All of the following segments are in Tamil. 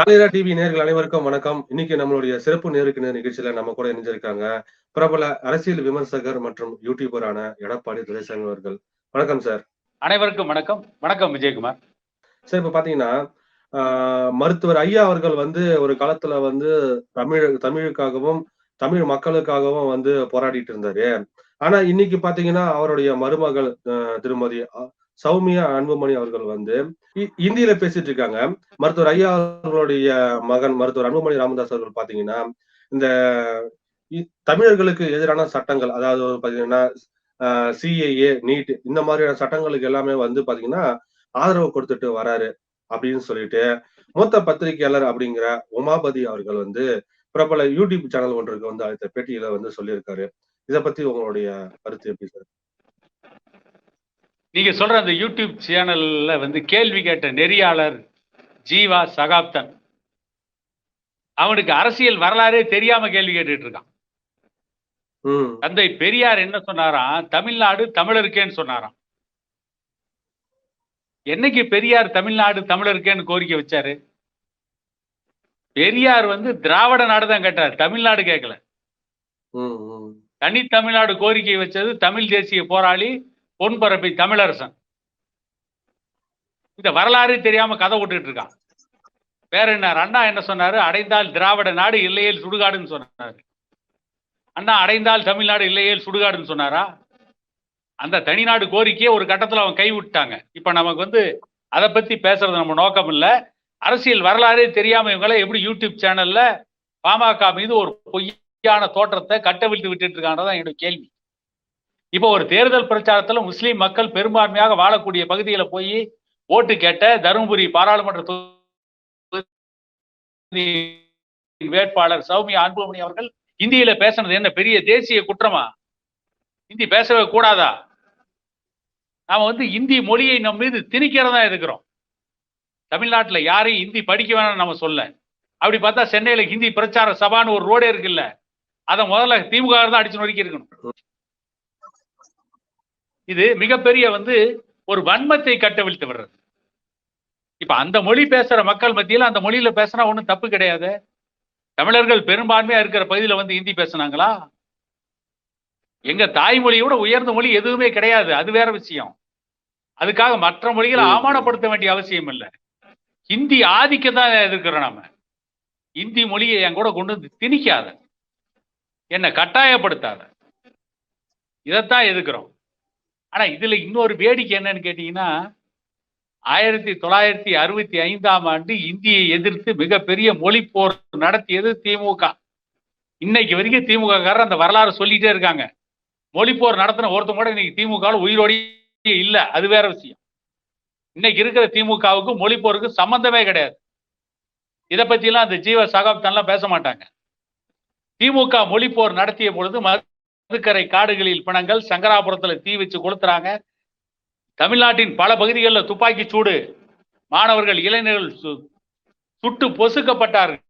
கலைரா டிவி நேர்கள் அனைவருக்கும் வணக்கம். இன்னைக்கு நம்மளுடைய சிறப்பு நேருக்கு நேர் நிகழ்ச்சியில நம்ம கூட இணைஞ்சிருக்காங்க பிரபல அரசியல் விமர்சகர் மற்றும் யூடியூபரான எடப்பாடி துரைசாமி அவர்கள். வணக்கம் சார் அனைவருக்கும் வணக்கம். வணக்கம் விஜயகுமார். சார் இப்ப பாத்தீங்கன்னா மருத்துவர் ஐயா அவர்கள் வந்து ஒரு காலத்துல வந்து தமிழ் தமிழுக்காகவும் தமிழ் மக்களுக்காகவும் வந்து போராடிட்டு இருந்தாரு. ஆனா இன்னைக்கு பாத்தீங்கன்னா அவருடைய மருமகள் திருமதி சௌமியா அன்புமணி அவர்கள் வந்து இ- இந்தியில பேசிட்டு இருக்காங்க மருத்துவர் ஐயா அவர்களுடைய மகன் மருத்துவர் அன்புமணி ராமதாஸ் அவர்கள் பாத்தீங்கன்னா இந்த தமிழர்களுக்கு எதிரான சட்டங்கள் அதாவது பாத்தீங்கன்னா சிஏஏ நீட் இந்த மாதிரியான சட்டங்களுக்கு எல்லாமே வந்து பாத்தீங்கன்னா ஆதரவு கொடுத்துட்டு வராரு அப்படின்னு சொல்லிட்டு மூத்த பத்திரிகையாளர் அப்படிங்கிற உமாபதி அவர்கள் வந்து பிரபல யூடியூப் சேனல் ஒன்றுக்கு வந்து அளித்த பேட்டியில வந்து சொல்லியிருக்காரு. இதை பத்தி உங்களுடைய கருத்து எப்படி சார்? நீங்க சொல்ற அந்த யூடியூப் சேனல்ல வந்து கேள்வி கேட்ட நெறியாளர் ஜீவா சகாப்தன் அவனுக்கு அரசியல் வரலாறே தெரியாம கேள்வி கேட்டுட்டு இருக்கான். தந்தை பெரியார் என்ன சொன்னாராம்? தமிழ்நாடு தமிழருக்கேன்னு சொன்னாராம். என்னைக்கு பெரியார் தமிழ்நாடு தமிழருக்கேன்னு கோரிக்கை வச்சாரு? பெரியார் வந்து திராவிட நாடு தான் கேட்டார். தமிழ்நாடு கேட்கல தனி தமிழ்நாடு கோரிக்கை வச்சது தமிழ் தேசிய போராளி பொன்பரப்பி தமிழரசன். இந்த வரலாறு தெரியாம கதை விட்டுட்டு இருக்கான். வேற என்ன? அண்ணா என்ன சொன்னாரு? அடைந்தால் திராவிட நாடு இல்லையேல் சுடுகாடுன்னு சொன்னாரு. அண்ணா அடைந்தால் தமிழ்நாடு இல்லையேல் சுடுகாடுன்னு சொன்னாரா? அந்த தனிநாடு கோரிக்கையை ஒரு கட்டத்துல அவன் கைவிட்டாங்க. இப்ப நமக்கு வந்து அதை பத்தி பேசுறது நம்ம நோக்கம் இல்லை. அரசியல் வரலாறே தெரியாம இவங்கள எப்படி யூடியூப் சேனல்ல பாமக மீது ஒரு பொய்யான தோற்றத்தை கட்டவிழ்த்து விட்டுட்டு இருக்கான்றதான் என்னுடைய கேள்வி. இப்போ ஒரு தேர்தல் பிரச்சாரத்துல முஸ்லீம் மக்கள் பெரும்பான்மையாக வாழக்கூடிய பகுதியில போய் ஓட்டு கேட்ட தருமபுரி பாராளுமன்ற தொகுதி வேட்பாளர் சௌமியா அன்புமணி அவர்கள் இந்தியில பேசுனது என்ன பெரிய தேசிய குற்றமா? இந்தி பேசவே கூடாதா? நாம வந்து இந்தி மொழியை நம்ம மீது திணிக்கிறதா இருக்கிறோம். தமிழ்நாட்டுல யாரையும் இந்தி படிக்க வேணாம்னு நம்ம சொல்ல. அப்படி பார்த்தா சென்னையில ஹிந்தி பிரச்சார சபான்னு ஒரு ரோடே இருக்குல்ல. அதை முதல்ல திமுக தான் அடிச்சு நொறுக்கி இருக்கணும் இது மிகப்பெரிய வந்து ஒரு வன்மத்தை கட்டவிழ்த்து விடுறது. இப்ப அந்த மொழி பேசுற மக்கள் மத்தியில அந்த மொழியில பேசினா ஒண்ணும் தப்பு கிடையாது. தமிழர்கள் பெரும்பான்மையா இருக்கிற பகுதியில வந்து ஹிந்தி பேசுனாங்களா? எங்க தாய்மொழியை விட உயர்ந்த மொழி எதுவுமே கிடையாது. அது வேற விஷயம். அதுக்காக மற்ற மொழிகளை. ஆமானப்படுத்த வேண்டிய அவசியம் இல்லை. ஹிந்தி ஆதிக்கம் தான் எதிர்க்கிறோம் நாம. இந்தி மொழியை என் கூட கொண்டு வந்து திணிக்காத. என்னை கட்டாயப்படுத்தாத. இதைத்தான் எதுக்குறோம் ஆனா இதுல இன்னொரு வேடிக்கை என்னன்னு கேட்டீங்கன்னா ஆயிரத்தி தொள்ளாயிரத்தி அறுபத்தி ஐந்தாம் ஆண்டு இந்தியை எதிர்த்து மிகப்பெரிய மொழி போர் நடத்தியது திமுக. இன்னைக்கு வரைக்கும் திமுக காரர் அந்த வரலாறு சொல்லிட்டே இருக்காங்க. மொழி போர் நடத்தின ஒருத்தம் கூட இன்னைக்கு திமுக உயிரோடையே இல்லை. அது வேற விஷயம். இன்னைக்கு இருக்கிற திமுகவுக்கு மொழி போருக்கு சம்பந்தமே கிடையாது. இதை பற்றிலாம் அந்த ஜீவ சகாப்தன்லாம் பேச மாட்டாங்க. திமுக மொழி போர் நடத்திய பொழுது மதுக்கரை காடுகளில் பிணங்கள் சங்கராபுரத்துல தீ வச்சு கொளுத்துறாங்க. தமிழ்நாட்டின் பல பகுதிகளில் துப்பாக்கி சூடு. மாணவர்கள் இளைஞர்கள் சுட்டு பொசுக்கப்பட்டார்கள்.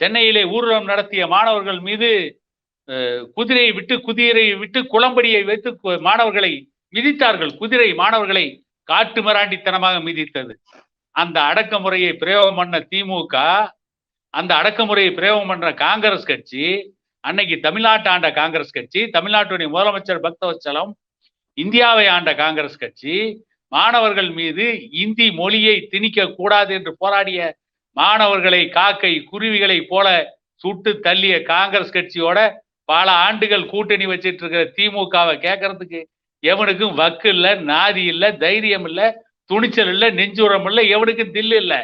சென்னையிலே ஊர்வலம் நடத்திய மாணவர்கள் மீது அஹ், குதிரையை விட்டு குதிரையை விட்டு குளம்படியை வைத்து மாணவர்களை மிதித்தார்கள். குதிரை மாணவர்களை காட்டு மிராண்டித்தனமாக மிதித்தது. அந்த அடக்குமுறையை பிரயோகம் பண்ண திமுக அந்த அடக்குமுறையை பிரயோகம் பண்ற காங்கிரஸ் கட்சி அன்னைக்கு தமிழ்நாட்டை ஆண்ட காங்கிரஸ் கட்சி தமிழ்நாட்டுடைய முதலமைச்சர் பக்தவச்சலம் இந்தியாவை ஆண்ட காங்கிரஸ் கட்சி மாணவர்கள் மீது இந்தி மொழியை திணிக்க கூடாது என்று போராடிய மாணவர்களை காக்கை குருவிகளை போல சுட்டு தள்ளிய காங்கிரஸ் கட்சியோட பல ஆண்டுகள் கூட்டணி வச்சிட்டு இருக்கிற திமுகவை கேட்கறதுக்கு எவனுக்கும் வக்கு இல்லை நாதி இல்ல தைரியம் இல்லை துணிச்சல் இல்ல நெஞ்சுரம் இல்லை எவனுக்கும் தில்லு இல்லை.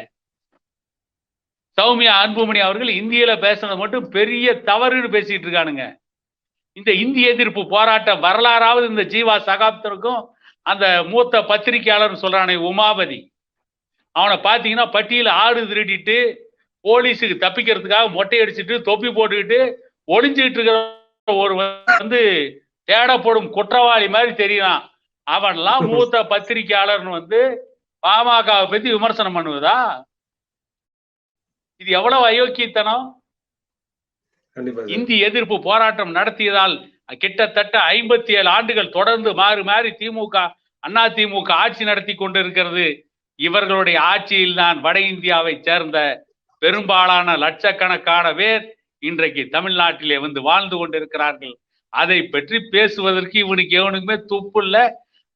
சௌமியா அன்புமணி அவர்கள் இந்தியில பேசுனது மட்டும் பெரிய தவறுன்னு பேசிட்டு இருக்கானுங்க. இந்த இந்திய எதிர்ப்பு போராட்ட வரலாறாவது இந்த ஜீவா சகாப்தருக்கும் அந்த மூத்த பத்திரிகையாளர் சொல்றானே உமாபதி. அவனை பார்த்தீங்கன்னா பட்டியல ஆடு திருடிட்டு போலீஸுக்கு தப்பிக்கிறதுக்காக மொட்டை அடிச்சிட்டு தொப்பி போட்டுக்கிட்டு ஒளிஞ்சுக்கிட்டு இருக்கிற ஒரு வந்து தேடப்படும் குற்றவாளி மாதிரி தெரியலாம் அவன்லாம் மூத்த பத்திரிகையாளர்னு வந்து பாமகவை பத்தி விமர்சனம் பண்ணுவதா? இது எவ்வளவு அயோக்கியத்தனம். இந்தி எதிர்ப்பு போராட்டம் நடத்தியதால் கிட்டத்தட்ட ஐம்பத்தி ஏழு ஆண்டுகள் தொடர்ந்து மாறி மாறி திமுக அண்ணா திமுக ஆட்சி நடத்தி கொண்டிருக்கிறது. இவர்களுடைய ஆட்சியில் தான் வட இந்தியாவை சேர்ந்த பெரும்பாலான லட்சக்கணக்கான பேர் இன்றைக்கு தமிழ்நாட்டிலே வந்து வாழ்ந்து கொண்டிருக்கிறார்கள். அதை பற்றி பேசுவதற்கு இவனுக்கு எவனுக்குமே துப்பு இல்ல.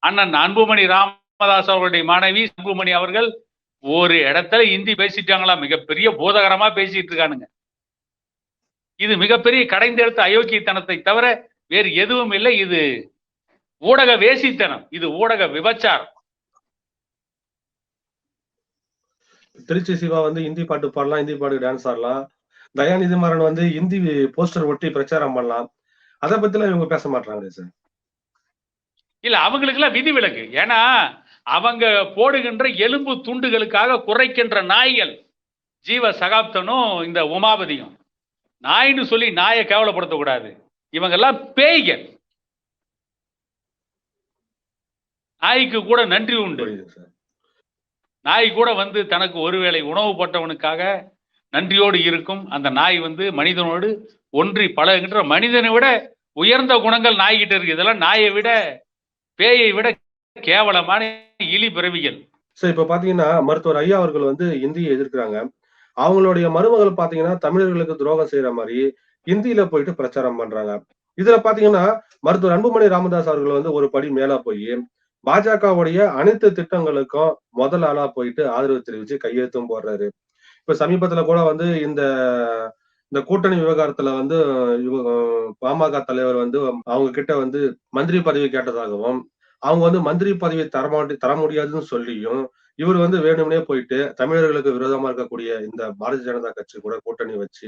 அண்ணன் அன்புமணி ராமதாஸ் அவர்களுடைய மனைவி அன்புமணி அவர்கள் ஒரு இடத்துல இந்தி பேசிட்டாங்களா? மிகப்பெரிய பூதகரமா பேசிட்டு இருக்கானுங்க. இது மிகப்பெரிய கடைந்தெடுத்த அயோக்கியத்தனத்தை தவிர வேறு எதுவும் இல்லை. இது ஊடக வேசித்தனம். இது ஊடக விபச்சாரம். திருச்சி சிவா வந்து ஹிந்தி பாட்டு பாடலாம் ஹிந்தி பாட்டு டான்ஸ் ஆடலாம். தயாநிதி மாறன் வந்து ஹிந்தி போஸ்டர் ஒட்டி பிரச்சாரம் பண்ணலாம். அதை பத்திலாம் இவங்க பேச மாட்டாங்க சார். இல்ல அவங்களுக்கு எல்லாம் விதிவிலக்கு. ஏன்னா அவங்க போடுகின்ற எலும்பு துண்டுகளுக்காக குறைக்கின்ற நாய்கள் ஜீவ சகாப்தனும் இந்த உமாபதியும். நாய்னு சொல்லி நாயை கேவலப்படுத்தக்கூடாது இவங்க எல்லாம் பேய்கள். நாய்க்கு கூட நன்றி உண்டு. நாய் கூட வந்து தனக்கு ஒருவேளை உணவு போட்டவனுக்காக நன்றியோடு இருக்கும். அந்த நாய் வந்து மனிதனோடு ஒன்றி பழகுகின்ற மனிதனை விட உயர்ந்த குணங்கள் நாய்கிட்ட இருக்கு. இதெல்லாம் நாயை விட பேயை விட கேவலமான இலி பிறவிகள். சரி இப்ப பாத்தீங்கன்னா மருத்துவர் ஐயா அவர்கள் வந்து இந்தியை எதிர்க்கிறாங்க. அவங்களுடைய மருமகள் பாத்தீங்கன்னா தமிழர்களுக்கு துரோகம் செய்யற மாதிரி இந்தியில போயிட்டு பிரச்சாரம் பண்றாங்க. இதுல பாத்தீங்கன்னா மருத்துவர் அன்புமணி ராமதாஸ் அவர்கள் வந்து ஒரு படி மேல போய் பாஜகவுடைய அனைத்து திட்டங்களுக்கும் முதல் ஆளா போயிட்டு ஆதரவு தெரிவிச்சு கையெழுத்தும் போடுறாரு. இப்ப சமீபத்துல கூட வந்து இந்த இந்த கூட்டணி விவகாரத்துல வந்து பாமக தலைவர் வந்து அவங்க கிட்ட வந்து மந்திரி பதவி கேட்டதாகவும் அவங்க வந்து மந்திரி பதவி தர மாட்டி தர முடியாதுன்னு சொல்லியும் இவர் வந்து வேணும்னே போயிட்டு தமிழர்களுக்கு விரோதமா இருக்கக்கூடிய இந்த பாரதிய ஜனதா கட்சி கூட கூட்டணி வச்சு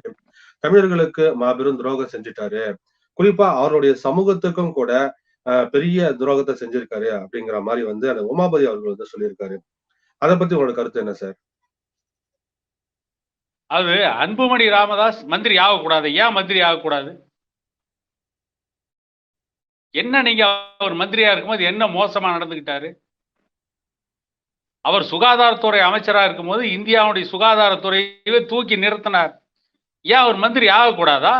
தமிழர்களுக்கு மாபெரும் துரோகம் செஞ்சுட்டாரு. குறிப்பா அவருடைய சமூகத்துக்கும் கூட அஹ், பெரிய துரோகத்தை செஞ்சிருக்காரு அப்படிங்கிற மாதிரி வந்து அந்த உமாபதி அவர்கள் வந்து சொல்லியிருக்காரு. அதை பத்தி உங்களோட கருத்து என்ன சார்? அது அன்புமணி ராமதாஸ் மந்திரி ஆகக்கூடாது. ஏன் மந்திரி ஆகக்கூடாது? என்ன நீங்க அவர் மந்திரியா இருக்கும்போது என்ன மோசமா நடந்துகிட்டாரு அவர் சுகாதாரத்துறை அமைச்சரா இருக்கும்போது இந்தியாவுடைய சுகாதாரத்துறையவே தூக்கி நிறுத்தினார். ஏன் அவர் மந்திரி ஆகக்கூடாதா?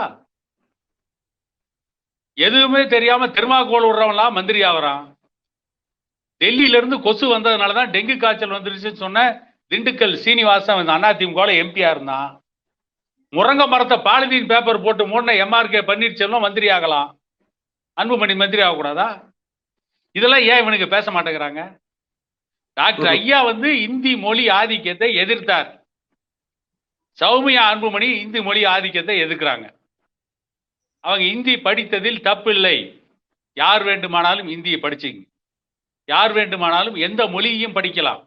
எதுவுமே தெரியாம திருமாக்கோள் விடுறவன்லாம் மந்திரி ஆகிறான் டெல்லியில இருந்து கொசு வந்ததுனாலதான் டெங்கு காய்ச்சல் வந்துருச்சுன்னு சொன்ன திண்டுக்கல் சீனிவாசன் இந்த அதிமுக எம்பியா இருந்தான். முருங்க மரத்தை பாலிதீன் பேப்பர் போட்டு மூணு எம்ஆர்கே பன்னீர்செல்வம் மந்திரி ஆகலாம். அன்புமணி மந்திரி ஆகக்கூடாதா? இதெல்லாம் ஏன் இவனுக்கு பேச மாட்டேங்கிறாங்க? டாக்டர் ஐயா வந்து இந்தி மொழி ஆதிக்கத்தை எதிர்த்தார். சௌமியா அன்புமணி இந்தி மொழி ஆதிக்கத்தை எதிர்க்கிறாங்க. அவங்க இந்தி படித்ததில் தப்பில்லை. யார் வேண்டுமானாலும் இந்தியை படிச்சிங்க. யார் வேண்டுமானாலும் எந்த மொழியையும் படிக்கலாம்.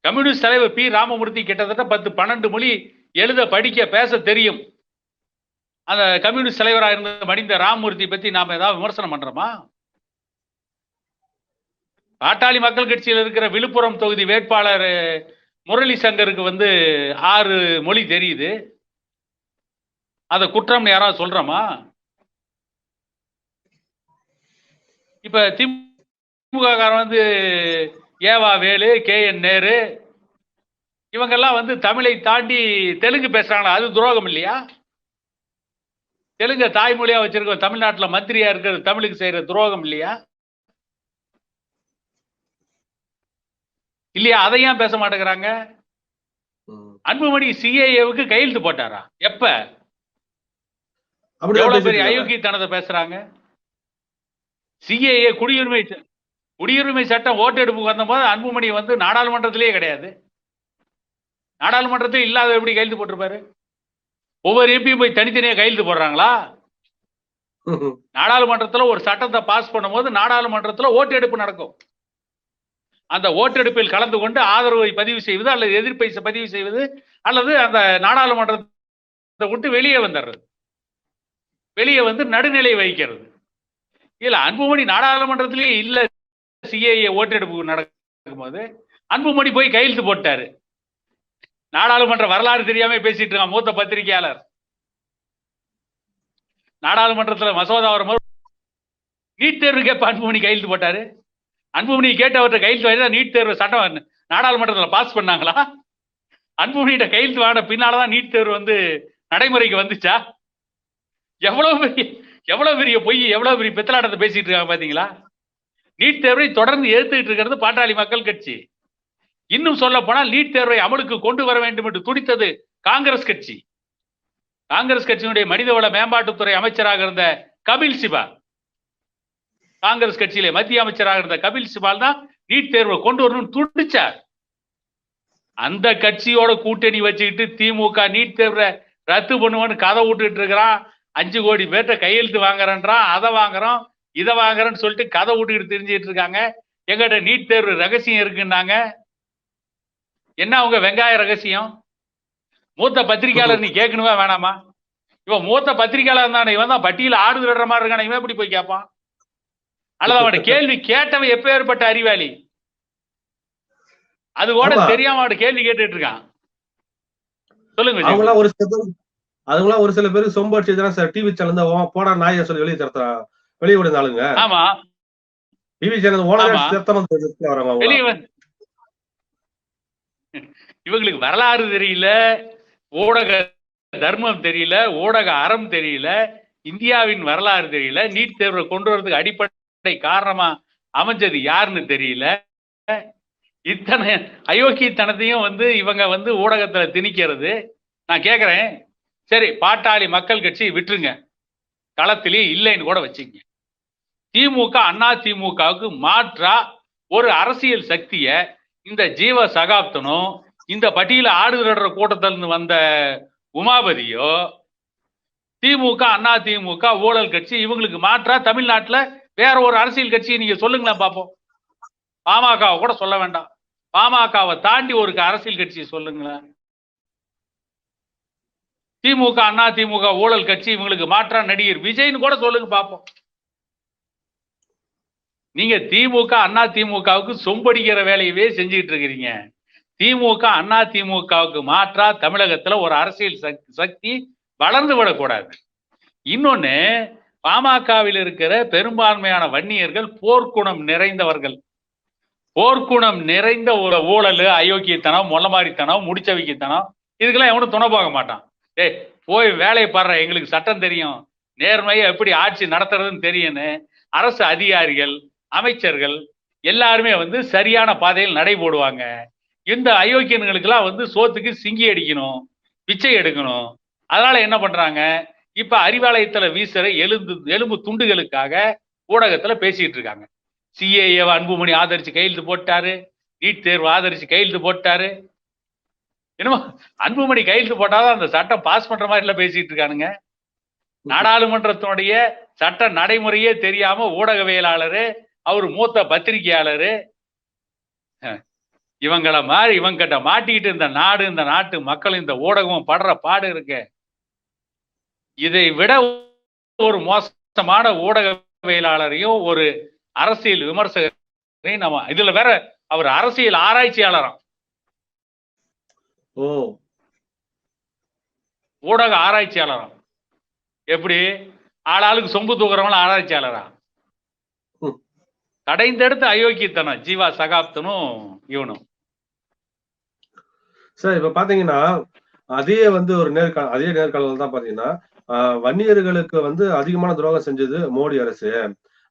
கம்யூனிஸ்ட் தலைவர் பி. ராமமூர்த்தி கிட்டத்தட்ட பத்து பன்னெண்டு மொழி எழுத படிக்க பேச தெரியும். அந்த கம்யூனிஸ்ட் தலைவராக இருந்த மடிந்த ராமமூர்த்தி பத்தி நாம ஏதாவது விமர்சனம் பண்றோமா? பாட்டாளி மக்கள் கட்சியில் இருக்கிற விழுப்புரம் தொகுதி வேட்பாளர் முரளி சங்கருக்கு வந்து ஆறு மொழி தெரியுது. அத குற்றம்னு யாராவது சொல்றோமா? இப்ப திமுக வந்து ஏவா வேலு கே என் நேரு இவங்கெல்லாம் வந்து தமிழை தாண்டி தெலுங்கு பேசுறாங்களா? அது துரோகம் இல்லையா? தெலுங்க தாய்மொழியா வச்சிருக்க தமிழ்நாட்டுல மந்திரியா இருக்கிற தமிழுக்கு செய்யற துரோகம் இல்லையா? இல்லையா? அதை ஏன் பேச மாட்டேங்கிறாங்க. அன்புமணி சிஏஏவுக்கு கையெழுத்து போட்டாரா? எப்ப? எவ்வளவு பெரிய. அயோக்கியத்தனத்தை பேசுறாங்க? சிஏஏ குடியுரிமை குடியுரிமை சட்டம் ஓட்டெடுப்புக்கு வந்தபோது அன்புமணி வந்து நாடாளுமன்றத்திலேயே கிடையாது. நாடாளுமன்றத்தில் இல்லாத எப்படி கையெழுத்து போட்டிருப்பாரு? ஒவ்வொரு எம்பியும் போய் தனித்தனியா கையெழுத்து போடுறாங்களா? நாடாளுமன்றத்துல ஒரு சட்டத்தை பாஸ் பண்ணும்போது நாடாளுமன்றத்துல ஓட்டெடுப்பு நடக்கும். அந்த ஓட்டெடுப்பில் கலந்து கொண்டு ஆதரவை பதிவு செய்வது அல்லது எதிர்ப்பை பதிவு செய்வது அல்லது அந்த நாடாளுமன்றத்தை விட்டு வெளியே வந்துடுறது. வெளியே வந்து நடுநிலை வைக்கிறது இல்ல அன்புமணி நாடாளுமன்றத்திலேயே இல்ல சிஏஏ ஓட்டெடுப்பு நடக்கும்போது அன்புமணி போய் கையெழுத்து போட்டாரு. நாடாளுமன்ற வரலாறு தெரியாம பேசிட்டு இருக்கான் மூத்த பத்திரிகையாளர். நாடாளுமன்றத்துல மசோதா வரும்போது நீட் தேர்வு கேட்ப அன்புமணி கையெழுத்து போட்டாரு. அன்புமணி கேட்டவர்கிட்ட கையெழுத்து வாங்கி நீட் தேர்வு சட்டம் நாடாளுமன்றத்தில் பாஸ் பண்ணாங்களா? அன்புமணிகிட்ட கையெழுத்து வாங்கின பின்னால்தான் நீட் தேர்வு வந்து நடைமுறைக்கு வந்துச்சா? எவ்வளவு பெரிய எவ்வளவு பெரிய பொய் எவ்வளவு பெரிய பித்தலாட்டத்தை பேசிட்டு இருக்காங்க பாத்தீங்களா? நீட் தேர்வை தொடர்ந்து எடுத்துக்கிட்டு இருக்கிறது பாட்டாளி மக்கள் கட்சி. இன்னும் சொல்ல போனால் நீட் தேர்வை அமலுக்கு கொண்டு வர வேண்டும் என்று துடித்தது காங்கிரஸ் கட்சி. காங்கிரஸ் கட்சியினுடைய மனிதவள மேம்பாட்டுத்துறை அமைச்சராக இருந்த கபில் சிபா. காங்கிரஸ் கட்சியிலே மத்திய அமைச்சராக இருந்த கபில் சிபால் தான் நீட் தேர்வை கொண்டு வரணும்னு துடிச்சார். அந்த கட்சியோட கூட்டணி வச்சுக்கிட்டு திமுக நீட் தேர்வை ரத்து பண்ணுவேன்னு கதை விட்டுட்டு இருக்கிறான். அஞ்சு கோடி பேர்ட்ட கையெழுத்து வாங்குறேன்றான் அதை வாங்குறோம் இதை வாங்குறேன்னு சொல்லிட்டு கதை விட்டுக்கிட்டு தெரிஞ்சுக்கிட்டு இருக்காங்க. எங்கிட்ட நீட் தேர்வு ரகசியம் இருக்குன்னாங்க. என்ன அவங்க வெங்காய ரகசியம்? மூத்த பத்திரிகையாளர் நீ கேட்கணுமா வேணாமா? இவன் மூத்த பத்திரிகையாளர் தானே இவன் தான் பட்டியல ஆடு விடுற மாதிரி இருக்கான இவன் எப்படி போய் கேட்பான்? அல்லது அவன் கேள்வி கேட்டவன் எப்பேற்பட்ட அறிவாளி? அது கூட. தெரியாம அவன் கேள்வி கேட்டுட்டு இருக்கான். சொல்லுங்க ஒரு சில பேர் அதுங்களாம் ஒரு சில பேருக்கு சொம்பு அடிச்சு சார் டிவி சேனல் தான் போடா நாயை சொல்லி வெளியே தரத்தா வெளியே விடுங்க ஆளுங்க. ஆமா. டிவி சேனல் ஓனர் வெளியே இவங்களுக்கு வரலாறு தெரியல ஊடக தர்மம் தெரியல ஊடக அறம் தெரியல இந்தியாவின் வரலாறு தெரியல நீட் தேர்வை கொண்டு வரதுக்கு அடிப்படை காரணமா அமைஞ்சது யாருன்னு தெரியல. இத்தனை அயோக்கியத்தனத்தையும் வந்து இவங்க வந்து ஊடகத்துல திணிக்கிறது. நான் கேக்குறேன். சரி பாட்டாளி மக்கள் கட்சி விட்டுருங்க. களத்திலேயே இல்லைன்னு கூட வச்சுங்க. திமுக அண்ணா திமுகவுக்கு மாற்றா ஒரு அரசியல் சக்திய இந்த ஜீவ சகாப்தனும் இந்த பட்டியல ஆடு விடுற கூட்டத்துல இருந்து வந்த உமாபதியோ திமுக அண்ணா திமுக ஊழல் கட்சி இவங்களுக்கு மாற்றா தமிழ்நாட்டுல வேற ஒரு அரசியல் கட்சியை நீங்க சொல்லுங்களேன் பார்ப்போம் பாமகவை கூட சொல்ல வேண்டாம். பாமகவை தாண்டி ஒரு அரசியல் கட்சியை சொல்லுங்களேன். திமுக அண்ணா திமுக ஊழல் கட்சி இவங்களுக்கு மாற்றா நடிகர் விஜய்னு கூட சொல்லுங்க பார்ப்போம் நீங்க திமுக அண்ணா திமுகவுக்கு சொம்படிக்கிற வேலையவே செஞ்சுக்கிட்டு இருக்கிறீங்க. திமுக அண்ணா திமுகவுக்கு மாற்றா தமிழகத்துல ஒரு அரசியல் சக்தி வளர்ந்து விடக்கூடாது. இன்னொன்னு பாமகவில் இருக்கிற பெரும்பான்மையான வன்னியர்கள் போர்க்குணம் நிறைந்தவர்கள். போர்க்குணம் நிறைந்த ஒரு ஊழல் அயோக்கியத்தனம் மொல்லமாரித்தனம் முடிச்ச வைக்கத்தனம் இதுக்கெல்லாம் எவனும் துணை போக மாட்டான். ஏய் போய் வேலையை பாடுற எங்களுக்கு சட்டம் தெரியும். நேர்மையை எப்படி ஆட்சி நடத்துறதுன்னு தெரியும்னு அரசு அதிகாரிகள் அமைச்சர்கள் எல்லாருமே வந்து சரியான பாதையில் நடை போடுவாங்க. இந்த அயோக்கியன்களுக்கெல்லாம் வந்து சோத்துக்கு சிங்கி அடிக்கணும் பிச்சை எடுக்கணும். அதனால என்ன பண்றாங்க? இப்ப அறிவாலயத்துல வீசுற எலும்பு எலும்பு துண்டுகளுக்காக ஊடகத்துல பேசிட்டு இருக்காங்க. சிஏஏ அன்புமணி ஆதரிச்சு கையெழுத்து போட்டாரு. நீட் தேர்வு ஆதரிச்சு கையெழுத்து போட்டாரு. என்னமோ அன்புமணி கையெழுத்து போட்டாதான் அந்த சட்டம் பாஸ் பண்ற மாதிரி எல்லாம் பேசிட்டு இருக்கானுங்க. நாடாளுமன்றத்தினுடைய சட்ட நடைமுறையே தெரியாம ஊடகவியலாளரு அவர் மூத்த பத்திரிகையாளரு இவங்கள மாதிரி இவங்கிட்ட மாட்டிக்கிட்டு இந்த நாடு இந்த நாட்டு மக்கள் இந்த ஊடகம் படுற பாடு இருக்கு. இதை விட ஒரு மோசமான ஊடகவியலாளரையும் ஒரு அரசியல் விமர்சகரையும் நம்ம இதுல வேற அவர் அரசியல் ஆராய்ச்சியாளராம். ஓ. ஊடக ஆராய்ச்சியாளராம். எப்படி? ஆளாளுக்கு சொம்பு தூக்குறவங்கள ஆராய்ச்சியாளரா. கடைந்தெடுத்து அயோக்கியத்தனம் ஜீவா சகாப்தனும் இவனும். சார் இப்ப பாத்தீங்கன்னா அதே வந்து ஒரு நேர்காணல் அதே நேர்காணல் தான் பாத்தீங்கன்னா ஆஹ், வன்னியர்களுக்கு வந்து அதிகமான துரோகம் செஞ்சது மோடி அரசு.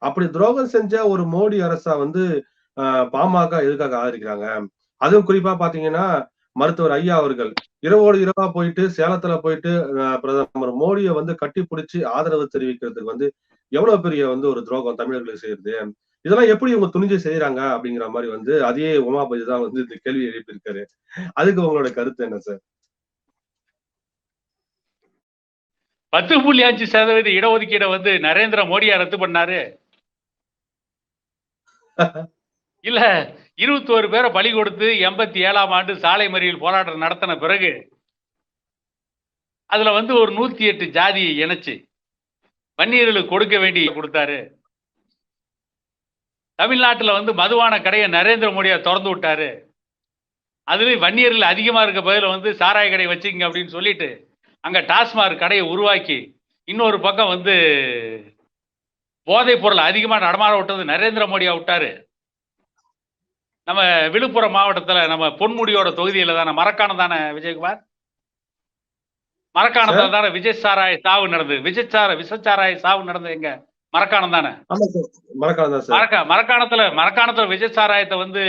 அப்படி துரோகம் செஞ்ச ஒரு மோடி அரசா வந்து ஆஹ், பாமக எதுக்காக ஆதரிக்கிறாங்க? அதுவும் குறிப்பா பாத்தீங்கன்னா மருத்துவர் ஐயா அவர்கள் இரவோடு இரவா போயிட்டு சேலத்துல போயிட்டு பிரதமர் மோடியை வந்து கட்டி பிடிச்சி ஆதரவு தெரிவிக்கிறதுக்கு வந்து எவ்வளவு பெரிய வந்து ஒரு துரோகம் தமிழர்களுக்கு செய்யுது இதெல்லாம் எப்படி இவங்க துணிஞ்சு செய்யறாங்க அப்படிங்கிற மாதிரி வந்து அதே உமாபதி தான் வந்து இந்த கேள்வி எழுப்பியிருக்காரு. அதுக்கு உங்களோட கருத்து என்ன சார்? பத்து புள்ளி அஞ்சு சதவீத இடஒதுக்கீடை வந்து நரேந்திர மோடியா ரத்து பண்ணாரு. இல்ல இருபத்தி ஒரு பேரை பலி கொடுத்து எண்பத்தி ஏழாம் ஆண்டு சாலை மறியல் போராட்டம் நடத்தின பிறகு அதுல வந்து ஒரு நூத்தி எட்டு ஜாதியை இணைச்சு வன்னியர்களுக்கு கொடுக்க வேண்டி கொடுத்தாரு. தமிழ்நாட்டுல வந்து மதுவான கடையை நரேந்திர மோடியா திறந்து விட்டாரு. அதுலயும் வன்னியர்கள் அதிகமா இருக்க பதில வந்து சாராய கடை வச்சுக்கங்க அப்படின்னு சொல்லிட்டு அங்க டாஸ்மாக் கடையை உருவாக்கி இன்னொரு பக்கம் வந்து போதைப் பொருள் அதிகமா நடமாட விட்டது நரேந்திர மோடியா விட்டாரு. நம்ம விழுப்புரம் மாவட்டத்துல நம்ம பொன்முடியோட தொகுதியில தானே மரக்காணம் தானே விஜயகுமார்? மரக்காணத்துல தானே விஜய் சாராய சாவு நடந்தது. விஜய் சார விசச்சாராய சாவு நடந்தது எங்க? மரக்காணம் தானே? மரக்கா மரக்காணத்துல மரக்காணத்துல விஜய் சாராயத்தை வந்து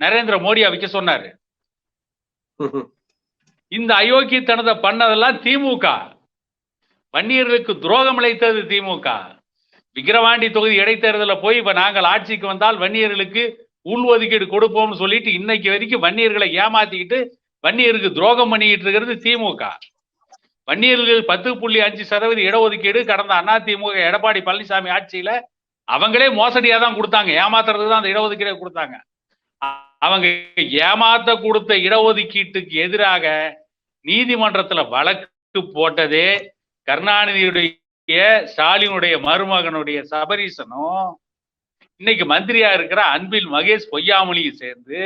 நரேந்திர மோடியா வைக்க சொன்னாரு. இந்த அயோக்கியத்தனத்தை பண்ணதெல்லாம் திமுக. வன்னியர்களுக்கு துரோகம் இழைத்தது திமுக. விக்கிரவாண்டி தொகுதி இடைத்தேர்தலில் போய் இப்ப நாங்கள் ஆட்சிக்கு வந்தால் வன்னியர்களுக்கு உள்ஒதுக்கீடு கொடுப்போம்னு சொல்லிட்டு இன்னைக்கு வரைக்கும் வன்னியர்களை ஏமாத்திக்கிட்டு வன்னியருக்கு துரோகம் பண்ணிக்கிட்டு இருக்கிறது திமுக. வன்னியர்கள் பத்து புள்ளி அஞ்சு சதவீத இடஒதுக்கீடு கடந்த அண்ணா எடப்பாடி பழனிசாமி ஆட்சியில அவங்களே மோசடியா தான் கொடுத்தாங்க. ஏமாத்துறது தான் அந்த இடஒதுக்கீடை கொடுத்தாங்க. அவங்க ஏமாத்த கொடுத்த இடஒதுக்கீட்டுக்கு எதிராக நீதிமன்றத்துல வழக்கு போட்டதே கருணாநிதியுடைய ஸ்டாலினுடைய மருமகனுடைய சபரீசனும் இன்னைக்கு மந்திரியா இருக்கிற அன்பில் மகேஷ் பொய்யாமொழியும் சேர்ந்து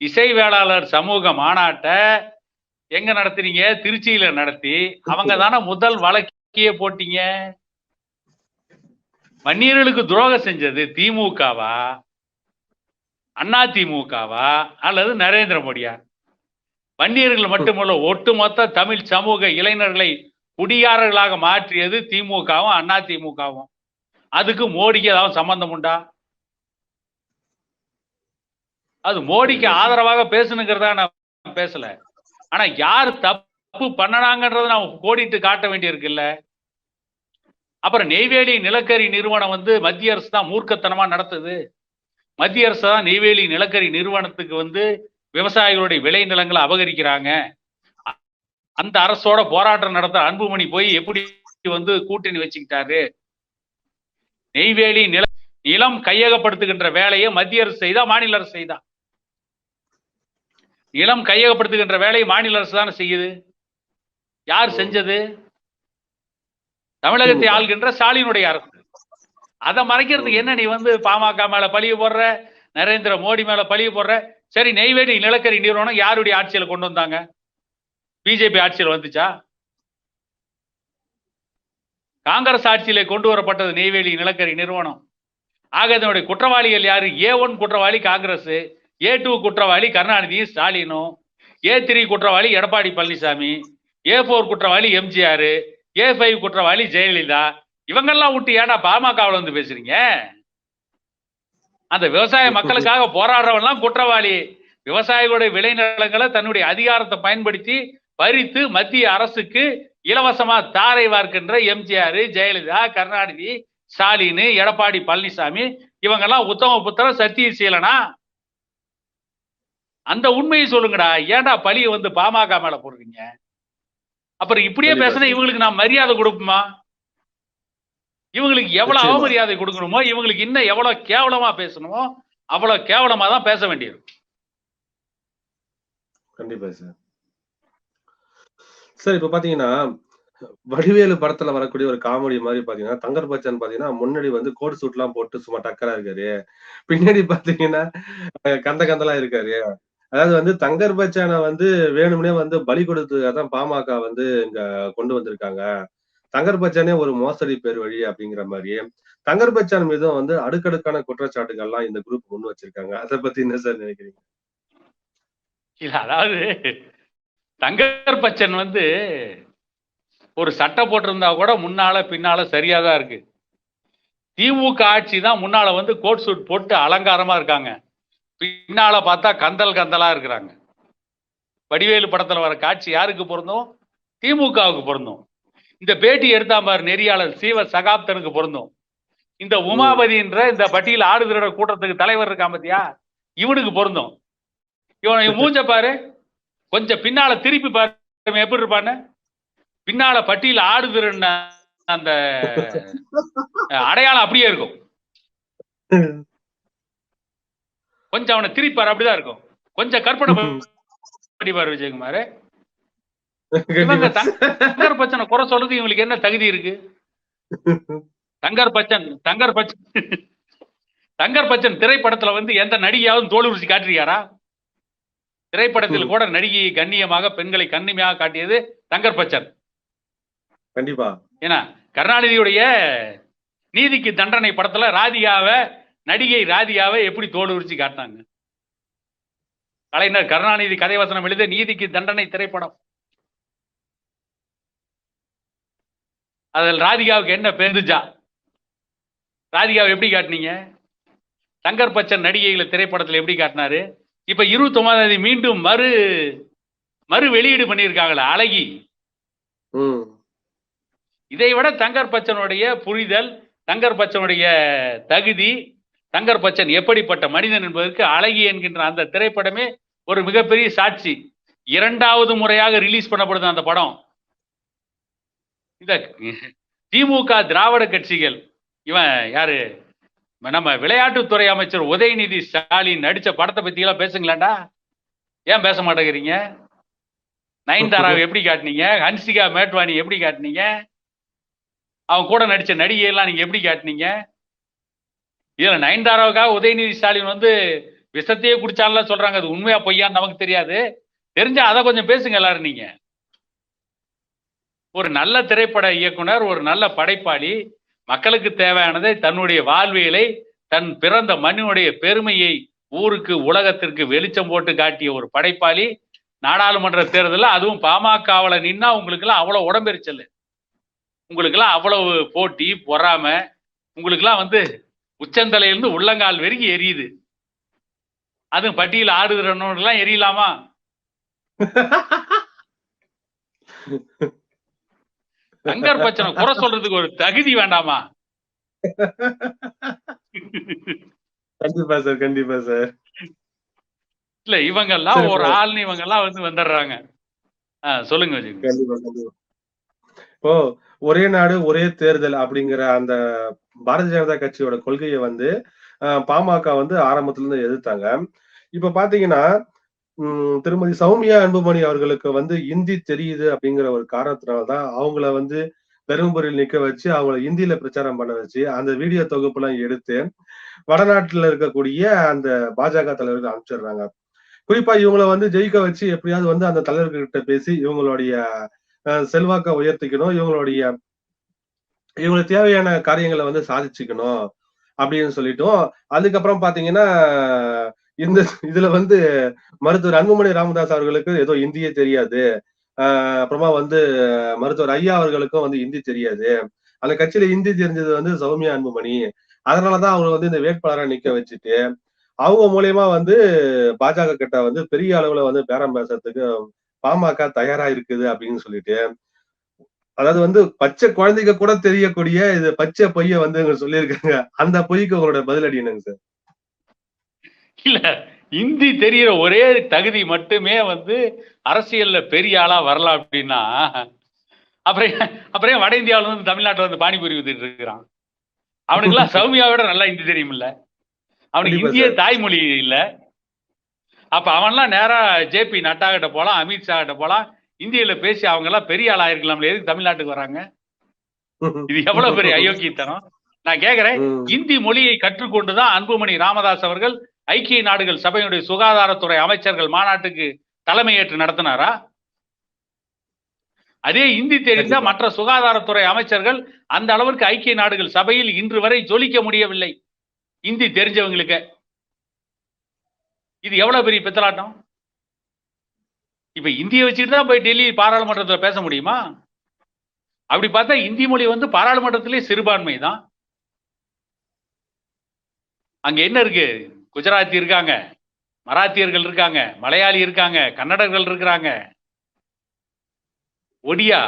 இசை வேளாளர் சமூக மாநாட்டை எங்க நடத்துறீங்க திருச்சியில நடத்தி. அவங்க தானே முதல் வழக்கையே போட்டீங்க? வன்னியர்களுக்கு துரோகம் செஞ்சது திமுகவா? அண்ணா திமுகவா? அல்லது நரேந்திர மோடியா? வன்னியர்கள் மட்டுமல்ல ஒட்டுமொத்த தமிழ் சமூக இளைஞர்களை குடியாரர்களாக மாற்றியது திமுகவும் அண்ணா திமுகவும். அதுக்கு மோடிக்கு ஏதாவது சம்பந்தம் உண்டா? அது மோடிக்கு ஆதரவாக பேசணுங்கிறதா நான் பேசல. ஆனா யார் தப்பு பண்ணனாங்கன்றத நான் கோடிட்டு காட்ட வேண்டியிருக்குல்ல. அப்புறம் நெய்வேலி நிலக்கரி நிறுவனம் வந்து மத்திய அரசு தான் மூர்க்கத்தனமா நடத்துது. மத்திய அரசு தான் நெய்வேலி நிலக்கரி நிறுவனத்துக்கு வந்து விவசாயிகளுடைய விளை நிலங்களை அபகரிக்கிறாங்க. அந்த அரசோட போராட்டம் நடத்த அன்புமணி போய் எப்படி வந்து கூட்டணி வச்சுக்கிட்டாரு? நெய்வேலி நில நிலம் கையகப்படுத்துகின்ற வேலையை மத்திய அரசு செய்தா மாநில அரசு செய்தா? நிலம் கையகப்படுத்துகின்ற வேலையை மாநில அரசு தானே செய்யுது? யார் செஞ்சது? தமிழகத்தை. ஆள்கின்ற ஸ்டாலினுடைய அரசு. அதை மறைக்கிறதுக்கு என்ன நீ வந்து பாமக மேல பழிய போடுற? நரேந்திர மோடி மேல பழிய போடுற? சரி நெய்வேலி நிலக்கரி நிறுவனம் யாருடைய ஆட்சியில கொண்டு வந்தாங்க? பிஜேபி ஆட்சியில வந்துச்சா? காங்கிரஸ் ஆட்சியிலே கொண்டு வரப்பட்டது நெய்வேலி நிலக்கரி நிறுவனம். ஆக இதனுடைய குற்றவாளிகள் யாரு? ஏ ஒன் குற்றவாளி காங்கிரஸ் ஏ டூ குற்றவாளி கருணாநிதியும் ஸ்டாலினும் ஏ த்ரீ குற்றவாளி எடப்பாடி பழனிசாமி ஏ ஃபோர் குற்றவாளி எம்ஜிஆர் ஏ ஃபைவ் குற்றவாளி ஜெயலலிதா இவங்கெல்லாம் விட்டு ஏன்டா பாமகவில் வந்து பேசுறீங்க? அந்த விவசாய மக்களுக்காக போராடுறவன்லாம் குற்றவாளி. விவசாயிகளுடைய விளைநிலங்களை தன்னுடைய அதிகாரத்தை பயன்படுத்தி பறித்து மத்திய அரசுக்கு இலவசமா தாரை வார்க்கின்ற எம்ஜிஆர் ஜெயலலிதா கருணாநிதி ஸ்டாலின் எடப்பாடி பழனிசாமி இவங்கெல்லாம் உத்தம புத்திர சத்தியசீலனா? அந்த உண்மையை சொல்லுங்கடா. ஏன்டா பழிய வந்து பாமக மேல போடுறீங்க? அப்புறம் இப்படியே. பேசினா இவங்களுக்கு நான் மரியாதை கொடுப்போமா? இவங்களுக்கு எவ்வளவு. அவமரியாதை கொடுக்கணுமோ இவங்களுக்கு இன்னும் எவ்வளவு கேவலமா பேசணுமோ அவ்வளவு கேவலமா தான் பேச வேண்டியது. கண்டிப்பா சார். சார் இப்ப பாத்தீங்கன்னா வடிவேலு படத்துல வரக்கூடிய ஒரு காமெடி மாதிரி பாத்தீங்கன்னா தங்கர் பச்சன் பாத்தீங்கன்னா முன்னாடி வந்து கோட் சூட் எல்லாம் போட்டு சும்மா டக்கரா இருக்காரு. பின்னாடி பாத்தீங்கன்னா கந்த கந்தலா இருக்காரு. அதாவது வந்து தங்கர் பச்சானை வந்து வேணும்னே வந்து பலி கொடுத்து அதான் பாமக வந்து இங்க கொண்டு வந்திருக்காங்க. தங்கர் பச்சானே ஒரு மோசடி பேர் வழி அப்படிங்கிற மாதிரி தங்கர் பச்சான் மீதும் வந்து அடுக்கடுக்கான குற்றச்சாட்டுகள்லாம் இந்த குரூப் முன் வச்சிருக்காங்க. அதை பத்தி என்ன சார் நினைக்கிறீங்க? இல்ல அதாவது தங்கர் பச்சன் வந்து ஒரு சட்டை போட்டிருந்தா கூட முன்னால பின்னால சரியா தான் இருக்கு. திமுக ஆட்சி தான் முன்னால வந்து கோட் சூட் போட்டு அலங்காரமா இருக்காங்க. பின்னால பார்த்தா கந்தல் கந்தலா இருக்கிறாங்க. வடிவேலு படத்துல வர காட்சி யாருக்கு பொருந்தும்? திமுகவுக்கு பொருந்தும். இந்த பேட்டி எடுத்தா பாரு நெறியாளர் சீவ சகாப்தனுக்கு பொருந்தும். இந்த உமாபதின்ற இந்த பட்டியல் ஆடுதிரோட கூட்டத்துக்கு தலைவர் இருக்கான் பத்தியா? இவனுக்கு பொருந்தும். இவன் மூஞ்ச பாரு. கொஞ்சம் பின்னால திருப்பி பாரு. எப்படி இருப்பான்னு? பின்னால பட்டியல் ஆடு அந்த அடையாளம் அப்படியே இருக்கும். கொஞ்சம் அவனை திருப்பி பாரு அப்படிதான் இருக்கும். கொஞ்சம் கற்பனை பண்ணி பாரு விஜயகுமார். இவங்க தங்கர் பச்சனை குறை சொல்றது இவங்களுக்கு என்ன தகுதி இருக்கு? தங்கர் பச்சன் தங்கர் பச்சன் தங்கர் பச்சன் திரைப்படத்துல வந்து எந்த நடிகையாவது தோல் உரிச்சு காட்டிருக்காரா திரைப்படத்தில் கூட நடிகையை கண்ணியமாக பெண்களை கண்ணியமாக காட்டியது தங்கர் பச்சன். கண்டிப்பா. ஏன்னா கருணாநிதியுடைய நீதிக்கு தண்டனை படத்துல ராதிகாவை நடிகை ராதிகாவை எப்படி தோல் உரிச்சு காட்டினாங்க? கலைஞர் கருணாநிதி கதைவசனம் எழுத நீதிக்கு தண்டனை திரைப்படம். அதில் ராதிகாவுக்கு என்ன பெருந்துச்சா ராதிகாவை எப்படி காட்டினீங்க? தங்கர் பச்சன் நடிகைகளை திரைப்படத்தில் எப்படி காட்டினாரு? இப்ப இருபத்தி ஒன்பதாம் தேதி மீண்டும் மறு மறு வெளியீடு பண்ணியிருக்காங்களே அழகி. இதை விட தங்கர் பச்சனுடைய புரிதல் தங்கர் பச்சனுடைய தகுதி சங்கர் பச்சன் எப்படிப்பட்ட மனிதன் என்பதற்கு அழகி என்கின்ற அந்த திரைப்படமே ஒரு மிகப்பெரிய சாட்சி. இரண்டாவது முறையாக ரிலீஸ் பண்ணப்படுது அந்த படம். இந்த திமுக திராவிட கட்சிகள் இவன் யாரு? நம்ம விளையாட்டுத்துறை அமைச்சர் உதயநிதி ஸ்டாலின் நடிச்ச படத்தை பத்தி எல்லாம் பேசுங்களேன்டா ஏன் பேச மாட்டேங்கிறீங்க? நயன்தாராவை எப்படி காட்டுனீங்க? ஹன்சிகா மேட்வானி எப்படி காட்டுனீங்க? அவன் கூட நடிச்ச நடிகை எல்லாம் நீங்க எப்படி காட்டுனீங்க? இதுல நயன்தாராவுக்காக உதயநிதி ஸ்டாலின் வந்து விஷத்தையே குடிச்சாலும் சொல்றாங்க. அது உண்மையா பொய்யான்னு நமக்கு தெரியாது. தெரிஞ்சா அதை கொஞ்சம் பேசுங்க எல்லாரும் நீங்க. ஒரு நல்ல திரைப்பட இயக்குனர் ஒரு நல்ல படைப்பாளி மக்களுக்கு தேவையானதை தன்னுடைய வாழ்வியலை தன் பிறந்த மண்ணினுடைய பெருமையை ஊருக்கு உலகத்திற்கு வெளிச்சம் போட்டு காட்டிய ஒரு படைப்பாளி. நாடாளுமன்ற தேர்தலில் அதுவும் பாமகவில் நின்னா உங்களுக்கெல்லாம் அவ்வளோ உடம்பெரிச்சல். உங்களுக்கெல்லாம் அவ்வளவு போட்டி பொறாம. உங்களுக்கெல்லாம் வந்து உச்சந்தலையிலிருந்து உள்ளங்கால் வரைக்கும் எரியுது. அதுவும் பட்டியல் ஆடுகிறவனுலாம் எரியலாமா? தங்கர் பச்சனை குறை சொல்றதுக்கு ஒரு தகுதி வேண்டாமா? கண்டிப்பா சார் கண்டிப்பா சார். இல்ல இவங்க எல்லாம் ஒரு. ஆள்னு இவங்க எல்லாம் வந்து வந்துடுறாங்க. சொல்லுங்க. கண்டிப்பா கண்டிப்பா. இப்போ ஒரே நாடு ஒரே தேர்தல் அப்படிங்கிற அந்த பாரதிய ஜனதா கட்சியோட கொள்கையை வந்து பாமக வந்து ஆரம்பத்துல இருந்து எதிர்த்தாங்க. இப்ப பாத்தீங்கன்னா உம், திருமதி சௌமியா அன்புமணி அவர்களுக்கு வந்து இந்தி தெரியுது அப்படிங்கிற ஒரு காரணத்தினாலதான் அவங்கள வந்து பெரும்பூரில் நிக்க வச்சு அவங்கள இந்தியில பிரச்சாரம் பண்ண வச்சு அந்த வீடியோ தொகுப்புலாம் எடுத்து வடநாட்டுல இருக்கக்கூடிய அந்த பாஜக தலைவருக்கு அனுப்பிச்சிடுறாங்க. குறிப்பா இவங்கள வந்து ஜெயிக்க வச்சு எப்படியாவது வந்து அந்த தலைவர்கிட்ட பேசி இவங்களுடைய செல்வாக்க உயர்த்திக்கணும் இவங்களுடைய இவங்களுக்கு தேவையான காரியங்களை வந்து சாதிச்சுக்கணும் அப்படின்னு சொல்லிட்டோம். அதுக்கப்புறம் பாத்தீங்கன்னா இந்த இதுல வந்து மருத்துவர் அன்புமணி ராமதாஸ் அவர்களுக்கு ஏதோ இந்தியே தெரியாது. ஆஹ் அப்புறமா வந்து மருத்துவர் ஐயா அவர்களுக்கும் வந்து இந்தி தெரியாது. அந்த கட்சியில இந்தி தெரிஞ்சது வந்து சௌமியா அன்புமணி. அதனாலதான் அவங்க வந்து இந்த வேட்பாளரை நிக்க வச்சுட்டு அவங்க மூலியமா வந்து பாஜக கிட்ட வந்து பெரிய அளவுல வந்து பேரம் பேசுறதுக்கு பாமக தயாரா இருக்குது அப்படின்னு சொல்லிட்டு அதாவது வந்து பச்சை குழந்தைக்கு கூட தெரியக்கூடிய இது பச்சை பொய்ய வந்து சொல்லியிருக்காங்க. அந்த பொய்க்கு உங்களோட பதிலடி என்னங்க சார்? இல்ல இந்தி தெரியிற ஒரே தகுதி மட்டுமே வந்து அரசியல்ல பெரிய ஆளா வரலாம் அப்படின்னா அப்புறம் அப்புறம் வட இந்தியாவுல வந்து தமிழ்நாட்டுல வந்து பானிபூரி வித்துட்டு இருக்கிறான்? அவனுக்கெல்லாம் சௌமியாவை விட நல்லா இந்தி தெரியுமில்ல. அவனுக்கு கண்டிப்பா இந்திய. தாய்மொழி இல்ல. அப்ப அவன்லாம் நேரா ஜேபி நட்டா கிட்ட போலாம் அமித்ஷா கிட்ட போலாம். இந்தியில பேசி அவங்க எல்லாம் பெரிய ஆளா இருக்கலாம்ல எதுக்கு தமிழ்நாட்டுக்கு வராங்க? இது எவ்வளவு பெரிய அயோக்கியத்தனம்? நான் கேக்குறேன். இந்தி மொழியை கற்றுக்கொண்டுதான் அன்புமணி ராமதாஸ் அவர்கள் ஐக்கிய நாடுகள் சபையினுடைய சுகாதாரத்துறை அமைச்சர்கள் மாநாட்டுக்கு தலைமையேற்று நடத்தினாரா? அதே இந்தி தெரிந்த. மற்ற சுகாதாரத்துறை அமைச்சர்கள் அந்த அளவிற்கு ஐக்கிய நாடுகள் சபையில் இன்று வரை ஜொலிக்க முடியவில்லை. இந்தி தெரிஞ்சவங்களுக்கு. இது எவ்வளவு பெரிய பித்தலாட்டம்? இப்ப இந்தியை வச்சுட்டு தான் போய் டெல்லி பாராளுமன்றத்தில் பேச முடியுமா? அப்படி பார்த்தா இந்தி மொழி வந்து பாராளுமன்றத்திலே சிறுபான்மை தான் அங்க என்ன இருக்கு? குஜராத்தி இருக்காங்க மராத்தியர்கள் இருக்காங்க மலையாளி இருக்காங்க கன்னடர்கள் இருக்கிறாங்க. ஒடியா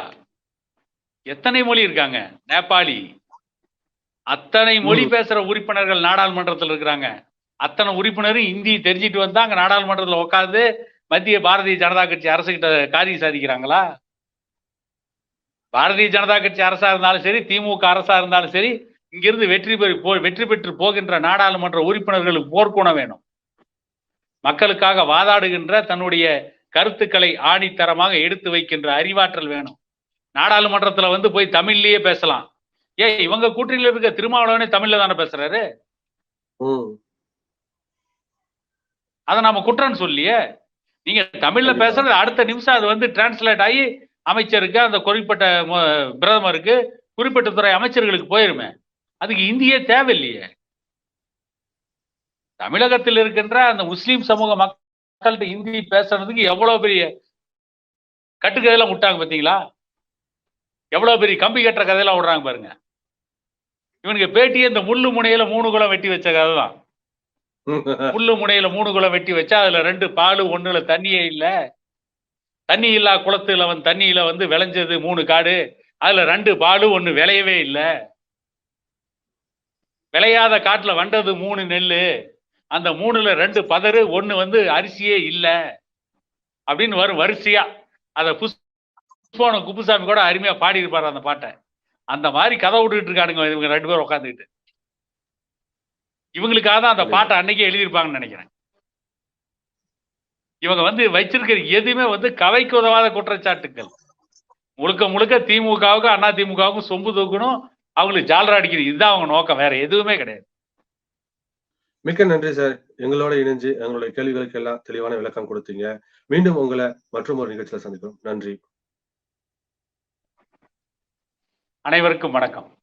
எத்தனை மொழி இருக்காங்க? நேபாளி. அத்தனை மொழி. பேசுற உறுப்பினர்கள் நாடாளுமன்றத்தில் இருக்கிறாங்க. அத்தனை உறுப்பினரும் இந்தி தெரிஞ்சிட்டு வந்தா அங்க நாடாளுமன்றத்தில் உட்கார்ந்து மத்திய பாரதிய ஜனதா கட்சி அரசு கிட்ட காரியம் சாதிக்கிறாங்களா பாரதிய ஜனதா கட்சி அரசா இருந்தாலும் சரி திமுக அரசா இருந்தாலும் சரி இங்கிருந்து வெற்றி பெறு போ வெற்றி பெற்று போகின்ற நாடாளுமன்ற உறுப்பினர்களுக்கு போர்க்குணம் வேணும். மக்களுக்காக வாதாடுகின்ற தன்னுடைய கருத்துக்களை ஆணித்தரமாக எடுத்து வைக்கின்ற அறிவாற்றல் வேணும். நாடாளுமன்றத்துல வந்து போய் தமிழ்லயே பேசலாம். ஏ இவங்க கூட்டணியில இருக்க திருமாவளவனே தமிழ்ல தானே பேசுறாரு அதை நாம குற்றம் சொல்லியே. நீங்க தமிழ்ல. பேசுறது அடுத்த நிமிஷம் அது வந்து டிரான்ஸ்லேட் ஆகி அமைச்சருக்கு அந்த குறிப்பிட்ட பிரதமருக்கு குறிப்பிட்ட துறை அமைச்சர்களுக்கு போயிருமே. அதுக்கு இந்தியே தேவையில்லையே. தமிழகத்தில் இருக்கின்ற அந்த முஸ்லிம் சமூக மக்கள்கிட்ட இந்தி பேசுறதுக்கு எவ்வளவு பெரிய கட்டுக்கதையெல்லாம் விட்டாங்க பாத்தீங்களா? எவ்வளவு பெரிய கம்பி கட்டுற கதையெல்லாம் விடுறாங்க பாருங்க. இவனுக்கு பேட்டியே இந்த முள்ளு முனையில மூணு குளம் வெட்டி வச்ச கதை தான் புல்லு முனையில மூணு குளம் வெட்டி வச்சா அதுல ரெண்டு பாலு ஒண்ணுல தண்ணியே இல்ல. தண்ணி இல்லா குளத்துல வந்து தண்ணியில வந்து விளைஞ்சது மூணு காடு. அதுல ரெண்டு பாலு ஒண்ணு விளையவே இல்ல. விளையாத காட்டுல வண்டது மூணு நெல்லு. அந்த மூணுல ரெண்டு பதறு ஒண்ணு வந்து அரிசியே இல்ல. அப்படின்னு வரும் வரிசையா. அத புஷ்போன குப்புசாமி கூட அருமையா பாடி இருப்பாரு அந்த பாட்டை. அந்த மாதிரி கதை விட்டுட்டு இருக்கானுங்க இவங்க ரெண்டு பேரும் உட்காந்துக்கிட்டு இவங்களுக்காக தான் அந்த பாட்டை அன்னைக்கே எழுதியிருப்பாங்கன்னு நினைக்கிறேன். இவங்க வந்து வச்சிருக்கிற எதுவுமே வந்து கவைக்கு உதவாத குற்றச்சாட்டுக்கள். முழுக்க முழுக்க திமுகவுக்கும் அண்ணா திமுகவுக்கும் சொம்பு தூக்கணும் அவங்களுக்கு ஜாலரா அடிக்கணும். இதுதான் அவங்க நோக்கம். வேற எதுவுமே கிடையாது. மிக்க நன்றி சார். எங்களோட இணைஞ்சு எங்களுடைய கேள்விகளுக்கு எல்லாம் தெளிவான விளக்கம் கொடுத்தீங்க. மீண்டும் உங்களை மற்றும் ஒரு நிகழ்ச்சியில சந்திக்கிறோம் நன்றி. அனைவருக்கும் வணக்கம்.